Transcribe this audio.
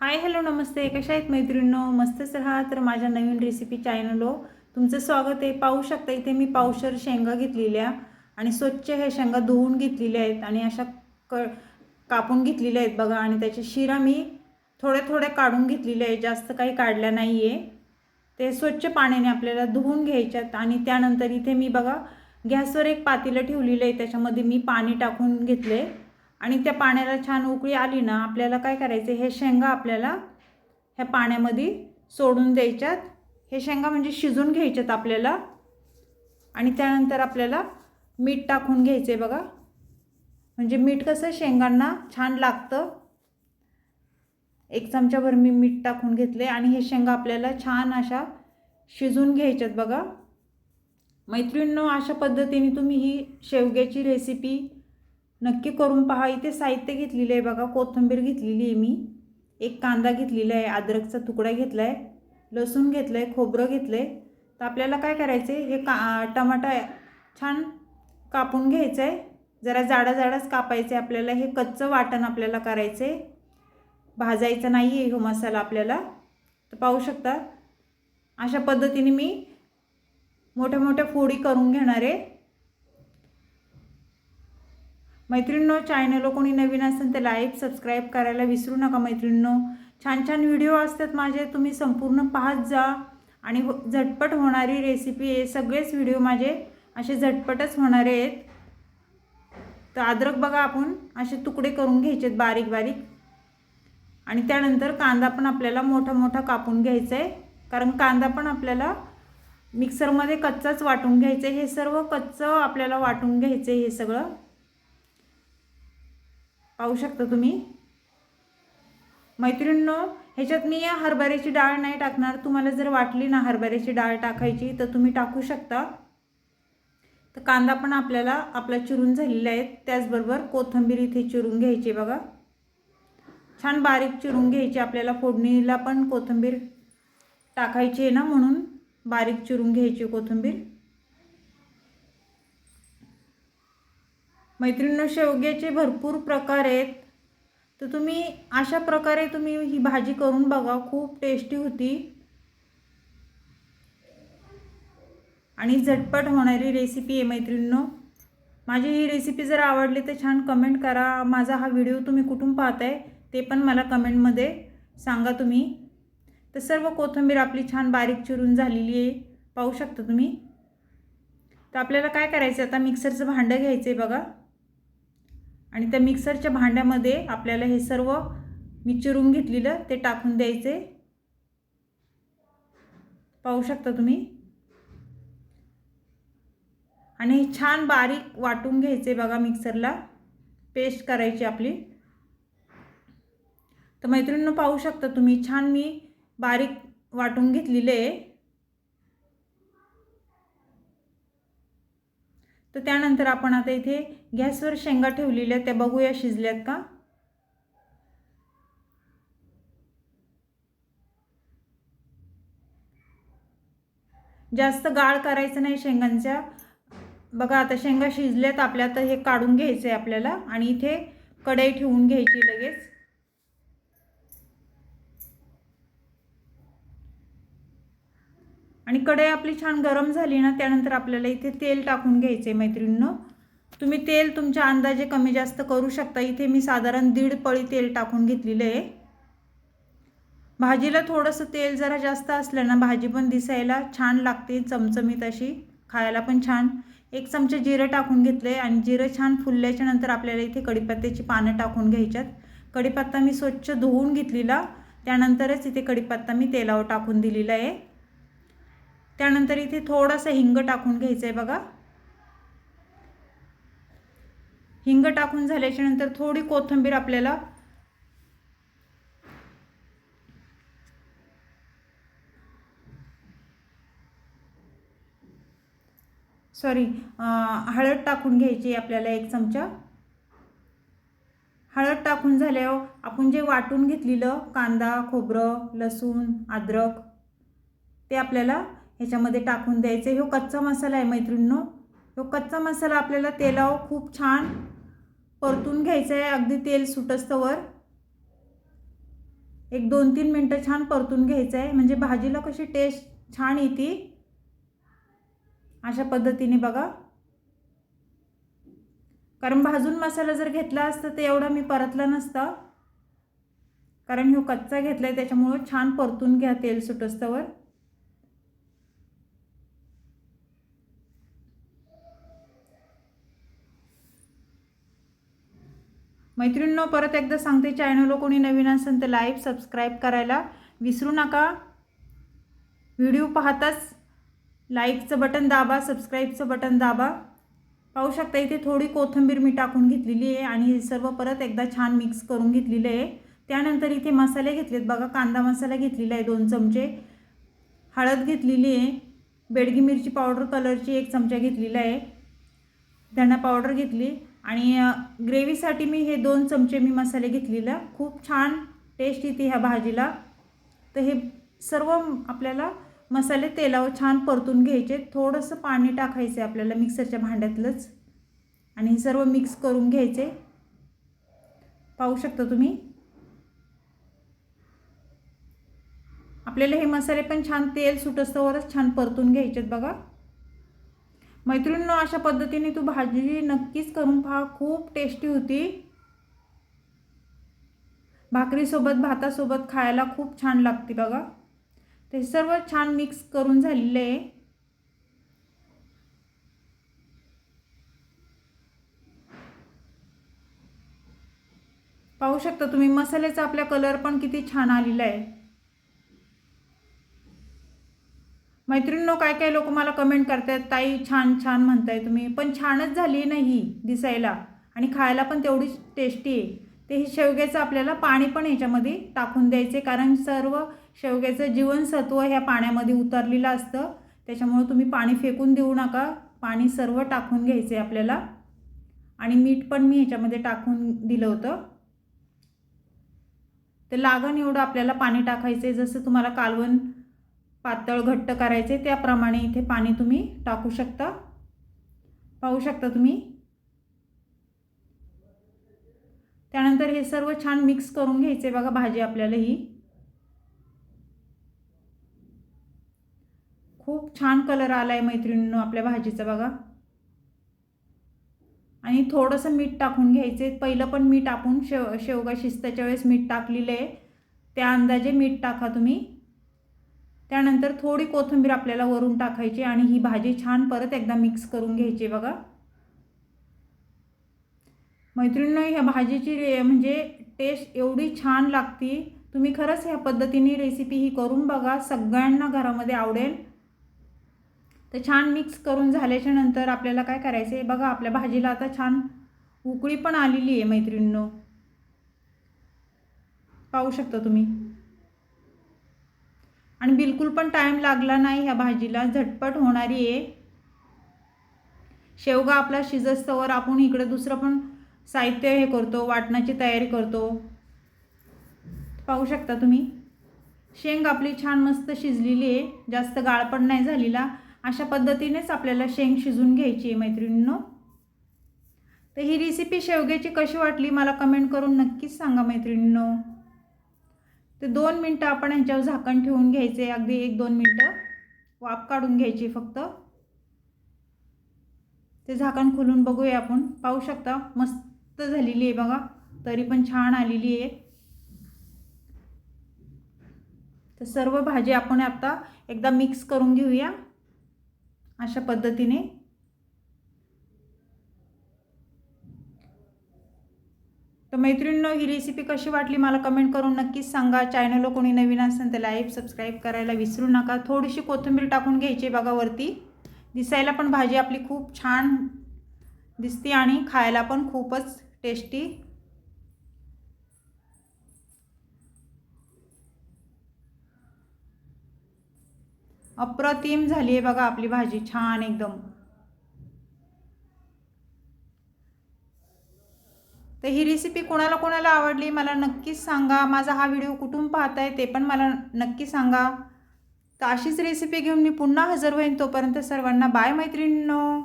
Hi hello नमस्ते. कशा आहेत मैत्रिणींनो? मस्तच राहा तर माझ्या नवीन रेसिपी चॅनलो तुमचं स्वागत आहे. पाहू शकता इथे मी पावशर शेंगा घेतलेल्या आणि स्वच्छ ह्या शेंगा धुवून घेतलेल्या आहेत आणि अशा क कापून घेतलेल्या आहेत बघा. आणि त्याच्या शिरा मी थोड्या थोड्या काढून घेतलेल्या आहेत. जास्त काही काढल्या नाही आहे ते स्वच्छ पाण्याने आपल्याला धुवून घ्यायच्यात आणि त्यानंतर इथे मी बघा गॅसवर एक पातेलं ठेवलेलं आहे. त्याच्यामध्ये मी पाणी टाकून घेतले आणि त्या पाण्याला छान उकळी आली ना आपल्याला काय करायचं हे शेंगा आपल्याला ह्या पाण्यामध्ये सोडून द्यायच्यात. हे शेंगा म्हणजे शिजून घ्यायच्यात आपल्याला. आणि त्यानंतर आपल्याला मीठ टाकून घ्यायचं आहे बघा. म्हणजे मीठ कसं शेंगांना छान लागतं. एक चमच्याभर मी मीठ टाकून घेतले आणि हे शेंगा आपल्याला छान अशा शिजून घ्यायच्यात बघा. मैत्रिणींनो अशा पद्धतीने तुम्ही ही शेवग्याची रेसिपी नक्की करून पहा. इथे साहित्य घेतलेलं आहे बघा. कोथिंबीर घेतलेली आहे मी. एक कांदा घेतलेला आहे. अद्रकचा तुकडा घेतला आहे लसूण घेतलं आहे खोबरं घेतलं आहे तर आपल्याला काय करायचं आहे हे का टमाटा छान कापून घ्यायचं आहे जरा जाडा जाडाच कापायचं आहे आपल्याला. हे कच्चं वाटण आपल्याला करायचं आहे भाजायचं नाही आहे हो मसाला आपल्याला. तर पाहू शकता. अशा पद्धतीने मी मोठ्या मोठ्या फोडी करून घेणार आहे. मैत्रिणींनो चॅनल कोणी नवीन असेल तर लाईक सबस्क्राईब करायला विसरू नका मैत्रिणींनो. छान छान व्हिडिओ असतात माझे तुम्ही संपूर्ण पाहत जा. आणि हो, झटपट होणारी रेसिपी आहे सगळेच व्हिडिओ माझे असे झटपटच होणारे आहेत. तर अद्रक बघा आपण असे तुकडे करून घ्यायचेत बारीक बारीक. आणि त्यानंतर कांदा पण आपल्याला मोठा मोठा कापून घ्यायचा आहे कारण कांदा पण आपल्याला मिक्सरमध्ये कच्चाच वाटून घ्यायचं आहे हे सर्व कच्चं आपल्याला वाटून घ्यायचं आहे हे सगळं. पाहू शकता तुम्ही? मैत्रिणींनो ह्याच्यात मी या हरभऱ्याची डाळ नाही टाकणार. तुम्हाला जर वाटली ना हरभऱ्याची डाळ टाकायची तर तुम्ही टाकू शकता. तर कांदा पण आपल्याला आपला चिरून झालेला आहे. त्याचबरोबर कोथिंबीर इथे चिरून घ्यायची बघा. छान बारीक चिरून घ्यायची आपल्याला. फोडणीला पण कोथिंबीर टाकायची आहे ना म्हणून. बारीक चिरून घ्यायची कोथिंबीर. मैत्रिणींनो शेवग्याचे भरपूर प्रकार आहेत. तर तुम्ही अशा प्रकारे तुम्ही ही भाजी करून बघा. खूप टेस्टी होती. आणि झटपट होणारी रेसिपी आहे मैत्रिणींनो. माझी ही रेसिपी जर आवडली तर छान कमेंट करा. माझा हा व्हिडिओ तुम्ही कुठून पाहताय ते पण मला कमेंटमध्ये सांगा तुम्ही. तर सर्व कोथिंबीर आपली छान बारीक चिरून झालेली आहे. पाहू शकता तुम्ही. तर आपल्याला काय करायचं आता मिक्सरचं भांडं घ्यायचं आहे बघा. आणि त्या मिक्सरच्या भांड्यामध्ये आपल्याला हे सर्व मी चिरून घेतलेलं ते टाकून द्यायचे. पाहू शकता तुम्ही? आणि छान बारीक वाटून घ्यायचे बघा मिक्सरला. पेस्ट करायची आपली. तर मैत्रिणींनो पाहू शकता तुम्ही? छान मी बारीक वाटून घेतलेले आहे. तर त्यानंतर आपण आता इथे गॅसवर शेंगा ठेवलेल्या त्या बघूया शिजल्यात का? जास्त गाळ करायचं नाही शेंगांच्या बघा आता शेंगा शिजल्यात आपल्या तर हे काढून घ्यायचं आहे आपल्याला आणि इथे कढई ठेवून घ्यायची लगेच. आणि कढई आपली छान गरम झाली ना त्यानंतर आपल्याला इथे तेल टाकून घ्यायचं आहे तुम्ही तेल तुमच्या अंदाजे कमी जास्त करू शकता. इथे मी साधारण दीड पळी तेल टाकून घेतलेलं आहे. भाजीला थोडंसं तेल जरा जास्त असलं ना भाजी पण दिसायला छान लागते चमचमीत अशी खायला पण छान. एक चमचे जिरं टाकून घेतलं आहे आणि जिरं छान फुलल्याच्या नंतर आपल्याला इथे कढीपत्त्याची पानं टाकून घ्यायच्यात. कढीपत्ता मी स्वच्छ धुवून घेतलेला त्यानंतरच इथे कढीपत्ता मी तेलावर टाकून दिलेला आहे. त्यानंतर इथे थोडंसं हिंग टाकून घ्यायचं आहे बघा. हिंग टाकून झाल्याच्यानंतर थोडी कोथिंबीर आपल्याला सॉरी हळद टाकून घ्यायची आपल्याला एक चमचा. हळद टाकून झाल्यावर आपण जे वाटून घेतलेलं कांदा खोबरं लसूण अद्रक ते आपल्याला ह्याच्यामध्ये टाकून द्यायचं. ह्यो कच्चा मसाला आहे मैत्रिणींनो. ह्यो कच्चा मसाला आपल्याला तेलावर खूप छान परतून घ्यायचं आहे अगदी तेल सुटस्तवर एक दोन तीन मिनटं छान परतून घ्यायचं आहे म्हणजे भाजीला कशी टेस्ट छान येते. अशा पद्धतीने बघा. कारण भाजून मसाला जर घेतला असता तर एवढा मी परतला नसता. कारण ह्यो कच्चा घेतला आहे त्याच्यामुळं छान परतून घ्या तेल सुटस्तवर मैत्रिणींनो परत एकदा सांगते चॅनलवर कोणी नवीन असेल तर लाईव्ह सबस्क्राईब करायला विसरू नका. व्हिडिओ पाहताच लाईकचं बटन दाबा सबस्क्राईबचं बटन दाबा. पाहू शकता इथे थोडी कोथिंबीर मी टाकून घेतलेली आहे आणि हे सर्व परत एकदा छान मिक्स करून घेतलेलं आहे. त्यानंतर इथे मसाले घेतलेत बघा कांदा मसाला घेतलेला आहे दोन चमचे. हळद घेतलेली आहे बेडगी मिरची पावडर कलरची एक चमचा घेतलेला आहे. धणा पावडर घेतली. आणि ग्रेव्हीसाठी मी हे दोन चमचे मी मसाले घेतलेला. खूप छान टेस्ट येते ह्या भाजीला. तर हे सर्व आपल्याला मसाले तेलावर छान परतून घ्यायचे. थोडंसं पाणी टाकायचं आहे आपल्याला मिक्सरच्या भांड्यातलंच. आणि हे सर्व मिक्स करून घ्यायचे. पाहू शकता तुम्ही? आपल्याला हे मसाले पण छान तेल सुटस्तवरच छान परतून घ्यायचेत बघा. मैत्रिणींनो अशा पद्धतीने तू भाजी नक्कीच करून पहा. खूप टेस्टी होती. भाकरीसोबत भातासोबत खायला खूप छान लागते बघा. ते सर्व छान मिक्स करून झालेले आहे. पाहू शकता तुम्ही मसाल्याचा आपल्या कलर पण किती छान आलेला आहे. मैत्रिणींनो काय काय लोक मला कमेंट करतायत? ताई छान छान म्हणताय तुम्ही. पण छानच झाली नाही दिसायला. आणि खायला पण तेवढीच टेस्टी आहे. ते हे शेवग्याचं आपल्याला पाणी पण ह्याच्यामध्ये टाकून द्यायचे. कारण सर्व शेवग्याचं जीवनसत्व ह्या पाण्यामध्ये उतरलेलं असतं. त्याच्यामुळं तुम्ही पाणी फेकून देऊ नका. पाणी सर्व टाकून घ्यायचे आपल्याला. आणि मीठ पण मी ह्याच्यामध्ये टाकून दिलं होतं. तर लागण एवढं आपल्याला पाणी टाकायचं आहे जसं तुम्हाला कालवण पातळ घट्ट करायचे त्याप्रमाणे इथे पाणी तुम्ही टाकू शकता. पाहू शकता तुम्ही? त्यानंतर हे सर्व छान मिक्स करून घ्यायचे. बघा भाजी आपल्याला ही खूप छान कलर आला आहे मैत्रिणींनो आपल्या भाजीचा बघा. आणि थोडंसं मीठ टाकून घ्यायचे. पहिलं पण मीठ आपण शेव शेवगा शिस्ताच्या वेळेस मीठ टाकलेलं आहे. त्या अंदाजे मीठ टाका तुम्ही. त्यानंतर थोडी कोथिंबीर आपल्याला वरून टाकायची आणि ही भाजी छान परत एकदा मिक्स करून घ्यायची बघा. मैत्रिणींना ह्या भाजीची रे म्हणजे टेस्ट एवढी छान लागती. तुम्ही खरंच ह्या पद्धतीने रेसिपी ही करून बघा. सगळ्यांना घरामध्ये आवडेल. तर छान मिक्स करून झाल्याच्यानंतर आपल्याला काय करायचं आहे? बघा आपल्या भाजीला आता छान उकळी पण आलेली आहे मैत्रिणींनो. पाहू शकता तुम्ही. आणि बिलकुल पण टाईम लागला नाही ह्या भाजीला. झटपट होणारी आहे. शेवगा आपला शिजस्तवर आपण इकडे दुसरं पण साहित्य हे करतो वाटणाची तयारी करतो. पाहू शकता तुम्ही? शेंग आपली छान मस्त शिजलेली आहे. जास्त गाळ पण नाही झालेला. अशा पद्धतीनेच आपल्याला शेंग शिजून घ्यायची आहे मैत्रिणींनो. तर ही रेसिपी शेवग्याची कशी वाटली मला कमेंट करून नक्कीच सांगा मैत्रिणींनो. ते दोन मिनटं आपण ह्याच्यावर झाकण ठेवून घ्यायचे. अगदी एक दोन मिनटं वाफ काढून घ्यायची फक्त. ते झाकण खोलून बघूया आपण. पाहू शकता मस्त झालेली आहे बघा. तरी पण छान आलेली आहे. तर सर्व भाजी आपण आता एकदा मिक्स करून घेऊया. अशा पद्धतीने. तर मैत्रिणींनो ही रेसिपी कशी वाटली मला कमेंट करून नक्कीच सांगा. चॅनलला कोणी नवीन असेल तर लाईव्ह सबस्क्राईब करायला विसरू नका. थोडीशी कोथिंबीर टाकून घ्यायची बघा वरती. दिसायला पण भाजी आपली खूप छान दिसते आणि खायला पण खूपच टेस्टी अप्रतिम झाली आहे बघा आपली भाजी. छान एकदम. तर ही रेसिपी कोणाला कोणाला आवडली मला नक्कीच सांगा. माझा हा व्हिडिओ कुठून पाहताय ते पण मला नक्की सांगा. तर अशीच रेसिपी घेऊन मी पुन्हा हजर होईन तोपर्यंत सर्वांना बाय मैत्रिणींनो.